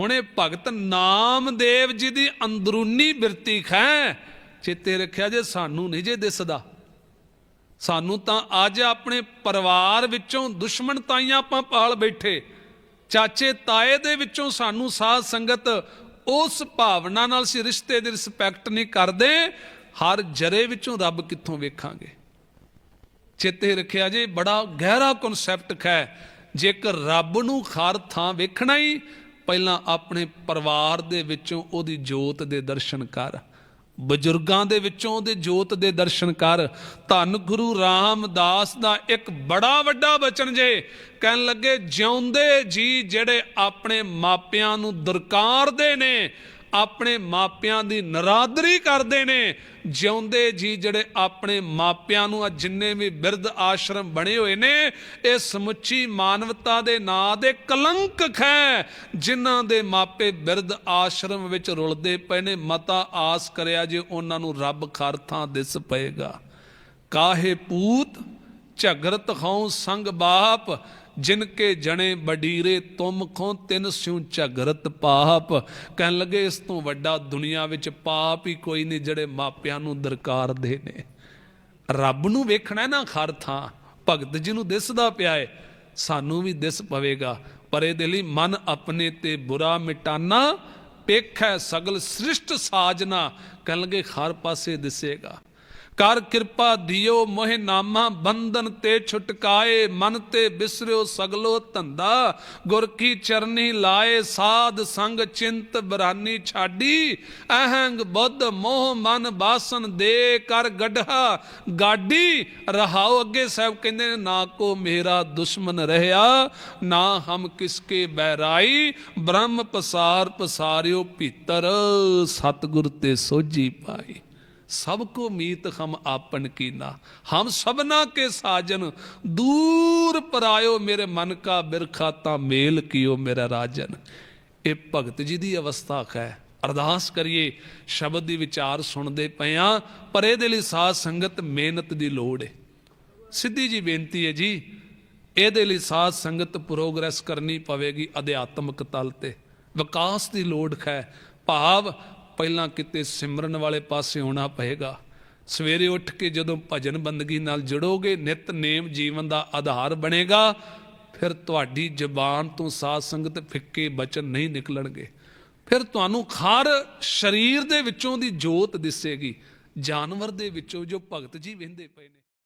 ਹੁਣ ਇਹ ਭਗਤ ਨਾਮਦੇਵ ਜੀ ਦੀ ਅੰਦਰੂਨੀ ਬਿਰਤੀ ਖੈ। ਚੇਤੇ ਰੱਖਿਆ ਜੇ ਸਾਨੂੰ ਨਹੀਂ ਜੇ ਦਿਸਦਾ। ਸਾਨੂੰ ਤਾਂ ਅੱਜ ਆਪਣੇ ਪਰਿਵਾਰ ਵਿੱਚੋਂ ਦੁਸ਼ਮਣ ਤਾਈਆਂ ਆਪਾਂ ਪਾਲ ਬੈਠੇ। ਚਾਚੇ ਤਾਏ ਦੇ ਵਿੱਚੋਂ ਸਾਨੂੰ ਸਾਧ ਸੰਗਤ ਉਸ ਭਾਵਨਾ ਨਾਲ ਸੀ ਰਿਸ਼ਤੇ ਦੀ ਰਿਸਪੈਕਟ ਨਹੀਂ ਕਰਦੇ। ਹਰ ਜਰੇ ਵਿੱਚੋਂ ਰੱਬ ਕਿੱਥੋਂ ਵੇਖਾਂਗੇ? ਚੇਤੇ ਰੱਖਿਆ ਜੇ ਬੜਾ ਗਹਿਰਾ ਕਨਸੈਪਟ ਹੈ ਜੇਕਰ ਰੱਬ ਨੂੰ ਹਰ ਥਾਂ ਵੇਖਣਾ ਹੀ ਪਹਿਲਾਂ ਆਪਣੇ ਪਰਿਵਾਰ ਦੇ ਵਿੱਚੋਂ ਉਹਦੀ ਜੋਤ ਦੇ ਦਰਸ਼ਨ ਕਰ। ਬਜ਼ੁਰਗਾਂ ਦੇ ਵਿੱਚੋਂ ਉਹਦੇ ਜੋਤ ਦੇ ਦਰਸ਼ਨ ਕਰ। ਧੰਨ ਗੁਰੂ ਰਾਮਦਾਸ ਦਾ ਇੱਕ ਬੜਾ ਵੱਡਾ ਬਚਨ ਜੇ। ਕਹਿਣ ਲੱਗੇ, ਜਿਉਂਦੇ ਜੀ ਜਿਹੜੇ ਆਪਣੇ ਮਾਪਿਆਂ ਨੂੰ ਦਰਕਾਰਦੇ ਨੇ ਆਪਣੇ ਮਾਪਿਆਂ ਦੀ ਨਰਾਦਰੀ ਕਰਦੇ ਨੇ। ਜਿਉਂਦੇ ਜੀ ਜਿਹੜੇ ਆਪਣੇ ਮਾਪਿਆਂ ਨੂੰ ਆ ਜਿੰਨੇ ਵੀ ਬਿਰਧ ਆਸ਼ਰਮ ਬਣੇ ਹੋਏ ਨੇ, ਇਹ ਸਮੁੱਚੀ ਮਾਨਵਤਾ ਦੇ ਨਾਂ ਦੇ ਕਲੰਕ ਹੈ ਜਿਨ੍ਹਾਂ ਦੇ ਮਾਪੇ ਬਿਰਧ ਆਸ਼ਰਮ ਵਿੱਚ ਰੁਲਦੇ ਪਏ ਨੇ। ਮਤਾ ਆਸ ਕਰਿਆ ਜੇ ਉਹਨਾਂ ਨੂੰ ਰੱਬ ਖਰਥਾਂ ਦਿਸ ਪਏਗਾ। ਕਾਹੇ ਪੂਤ, ਝਗਰਤ ਖਾਉ ਸੰਗ ਬਾਪ ਜਿਨ ਕੇ ਜਣੇ ਬਡੀਰੇ ਤੁਮ ਖੋ ਤਿੰਨ ਸਿਉ ਝਗਰਤ ਪਾਪ। ਕਹਿਣ ਲੱਗੇ, ਇਸ ਤੋਂ ਵੱਡਾ ਦੁਨੀਆ ਵਿੱਚ ਪਾਪ ਹੀ ਕੋਈ ਨਹੀਂ, ਜਿਹੜੇ ਮਾਪਿਆਂ ਨੂੰ ਦਰਕਾਰਦੇ ਨੇ ਰੱਬ ਨੂੰ ਵੇਖਣਾ ਨਾ ਹਰ ਥਾਂ, ਭਗਤ ਜੀ ਨੂੰ ਦਿਸਦਾ ਪਿਆ ਏ, ਸਾਨੂੰ ਵੀ ਦਿਸ ਪਵੇਗਾ। ਪਰ ਇਹਦੇ ਲਈ ਮਨ ਆਪਣੇ ਤੇ ਬੁਰਾ ਮਿਟਾਨਾ, ਪੇਖੈ ਸਗਲ ਸ੍ਰਿਸ਼ਟ ਸਾਜਨਾ। ਕਹਿਣ ਲੱਗੇ, ਹਰ ਪਾਸੇ ਦਿਸੇਗਾ। ਕਰ ਕਿਰਪਾ ਦਿਓ, ਮੋਹਿ ਨਾਮਾ ਬੰਧਨ ਤੇ ਛੁਟਕਾਏ, ਮਨ ਤੇ ਬਿਸਰਿਓ ਸਗਲੋ ਧੰਦਾ। ਗੁਰ ਕੀ ਚਰਨੀ ਲਾਏ, ਸਾਧ ਸੰਗ ਚਿੰਤ ਬਰਾਨੀ ਛਾਡੀ। ਅਹੰਗ ਬੁੱਧ ਮੋਹ ਮਨ ਬਾਸਨ ਦੇ ਕਰ ਗਢਾ ਗਾਡੀ ਰਹਾਓ ਅੱਗੇ ਸਾਹਿਬ ਕਹਿੰਦੇ ਨੇ, ਨਾ ਕੋ ਮੇਰਾ ਦੁਸ਼ਮਨ ਰਹਿਆ, ਨਾ ਹਮ ਕਿਸਕੇ ਬਹਿਰਾਈ। ਬ੍ਰਹਮ ਪਸਾਰ ਪਸਾਰਿਓ ਭੀਤਰ, ਸਤਿਗੁਰ ਤੇ ਸੋਜੀ ਪਾਈ। ਸਭ ਕੋ ਮੀਤ ਹਮ ਆਪਨ ਕੀਨਾ। ਹਮ ਸਭਨਾ ਕੇ ਸਾਜਨ, ਦੂਰ ਪਰਾਇਓ ਮੇਰੇ ਮਨ ਕਾ ਬਿਰਖਾ ਤਾਂ ਮੇਲ ਕੀਓ ਮੇਰਾ ਰਾਜਨ। ਇਹ ਭਗਤ ਜੀ ਦੀ ਅਵਸਥਾ ਹੈ। ਅਰਦਾਸ ਕਰੀਏ, ਸ਼ਬਦ ਦੀ ਵਿਚਾਰ ਸੁਣਦੇ ਪਏ ਆ ਪਰ ਇਹਦੇ ਲਈ ਸਾਧ ਸੰਗਤ ਮਿਹਨਤ ਦੀ ਲੋੜ ਹੈ ਸਿੱਧੀ ਜੀ ਬੇਨਤੀ ਹੈ ਜੀ, ਇਹਦੇ ਲਈ ਸਾਧ ਸੰਗਤ ਪ੍ਰੋਗਰੈਸ ਕਰਨੀ ਪਵੇਗੀ ਅਧਿਆਤਮਿਕ ਤਲ ਤੇ। ਵਿਕਾਸ ਦੀ ਲੋੜ ਹੈ। ਭਾਵ ਪਹਿਲਾਂ ਕਿਤੇ ਸਿਮਰਨ ਵਾਲੇ ਪਾਸੇ ਹੋਣਾ ਪਏਗਾ। ਸਵੇਰੇ ਉੱਠ ਕੇ ਜਦੋਂ ਭਜਨ ਬੰਦਗੀ ਨਾਲ ਜੁੜੋਗੇ, ਨਿਤ ਨੇਮ ਜੀਵਨ ਦਾ ਆਧਾਰ ਬਣੇਗਾ, ਫਿਰ ਤੁਹਾਡੀ ਜ਼ਬਾਨ ਤੋਂ ਸਾਧ ਸੰਗਤ ਫਿੱਕੇ ਬਚਨ ਨਹੀਂ ਨਿਕਲਣਗੇ। ਫਿਰ ਤੁਹਾਨੂੰ ਹਰ ਸਰੀਰ ਦੇ ਵਿੱਚੋਂ ਦੀ ਜੋਤ ਦਿਸੇਗੀ, ਜਾਨਵਰ ਦੇ ਵਿੱਚੋਂ ਜੋ ਭਗਤ ਜੀ ਵਹਿੰਦੇ ਪਏ ਨੇ।